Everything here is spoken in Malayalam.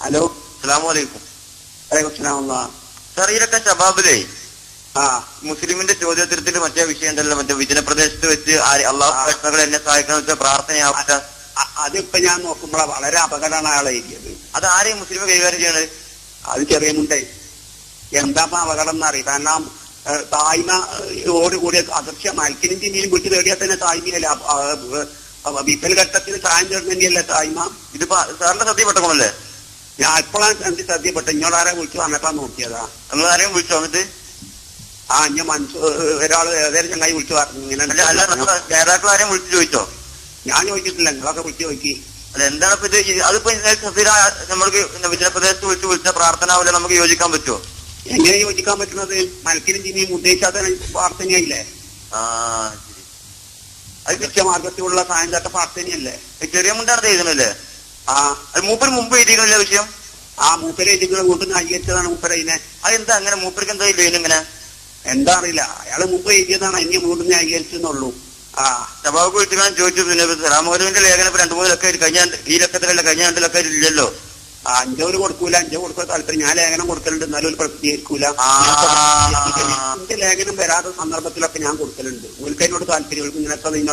ഹലോ. അസ്സാം വലൈക്കും സാർ ഇതൊക്കെ ഷബാബിലേ ആ. മുസ്ലിമിന്റെ ചോദ്യോത്തരത്തിൽ മറ്റേ വിഷയം ഉണ്ടല്ലോ മറ്റേ വിജന പ്രദേശത്ത് വെച്ച് ആര് അള്ളാഹു പ്രശ്നങ്ങൾ എന്നെ സഹായിക്കണം വെച്ച പ്രാർത്ഥനയാവട്ടെ. അ- അതിപ്പോ ഞാൻ നോക്കുമ്പോഴാ വളരെ അപകടമാണ് അയാളെ എഴുതിയത്. അത് ആരെയും മുസ്ലിം കൈകാര്യം ചെയ്യണത്? അത് ചെറിയ മുണ്ടേ. എന്താ അപകടം എന്നറിയും കാരണം തായ്മ ഓടുകൂടിയ ഓട് കൂടിയ അദൃശ്യ മൽക്കിനും തിന്നിയും വിട്ടു തേടിയാൽ തന്നെ തായ്മയല്ല? വിപ്പൽ ഘട്ടത്തിൽ സായം ചേർന്നല്ലേ തായ്മ? ഇതിപ്പോ സാറിന്റെ ശ്രദ്ധയിൽപ്പെട്ടോളല്ലേ ഞാൻ ഇപ്പോഴാണ് എന്ത് ശ്രദ്ധപ്പെട്ട ഇങ്ങോട്ടാരെ വിളിച്ചു വന്നപ്പോ നോക്കിയതാ? നിങ്ങളാരെ ആരെയും വന്നിട്ട്? ആ ഞാൻ മനസ്സ് ഒരാൾ ഏതായാലും ചങ്ങായി വിളിച്ചു പറഞ്ഞു. ഇങ്ങനെ അല്ല ആരെയും വിളിച്ചു ചോദിച്ചോ? ഞാൻ ചോദിച്ചിട്ടില്ല. നിങ്ങളൊക്കെ വിളിച്ചു നോക്കി. അല്ല എന്താണ് ഇപ്പൊ ഇത്? അതിപ്പോ സഫീര നമ്മൾക്ക് വിജയപ്രദേശത്ത് വിളിച്ച് വിളിച്ച പ്രാർത്ഥന പോലെ നമുക്ക് യോജിക്കാൻ പറ്റുമോ എങ്ങനെ യോജിക്കാൻ പറ്റുന്നത്? മനസ്സിനും ചിന്നിയും ഉദ്ദേശിച്ചാൽ പ്രാർത്ഥനയായില്ലേ ആ അത് അത് സായം തട്ട പ്രാർത്ഥനയല്ലേ ചെറിയ മുണ്ടാണ് എഴുതണല്ലേ ആ അത് മൂപ്പര് മുമ്പ് എഴുതിക്കണില്ല വിഷയം. ആ മൂപ്പരെ ഇതിങ്ങളെ കൊണ്ട് ആണ് മൂപ്പര ഇതിനെ അതെന്താ അങ്ങനെ മൂപ്പർക്ക് എന്താ ഇല്ല ഇങ്ങനെ? എന്താ അറിയില്ല. അയാൾ മുമ്പ് എഴുതിയതാണ് എന്നെ വീണ്ടും അംഗീകരിച്ചെന്നുള്ളൂ ആ. സഭാവ് ഞാൻ ചോദിച്ചു പിന്നെ രാമഗുരുവിന്റെ ലേഖനം ഇപ്പൊ രണ്ടു മൂന്നിലൊക്കെ ലക്കം കഴിഞ്ഞ ഈ ലക്കത്തിലല്ല കഴിഞ്ഞ രണ്ടിലൊക്കെ ലക്കം ഇല്ലല്ലോ. ആ, അഞ്ചോര് കൊടുക്കൂല അഞ്ചോ കൊടുക്കാൻ താല്പര്യം. ഞാൻ ലേഖനം കൊടുക്കലുണ്ട് എന്നാലും ഒരു പ്രസിദ്ധീകരിക്കൂല. എന്റെ ലേഖനം വരാത്ത സന്ദർഭത്തിലൊക്കെ ഞാൻ കൊടുക്കലുണ്ട്. ഓൽക്ക് താല്പര്യം ഇങ്ങനെ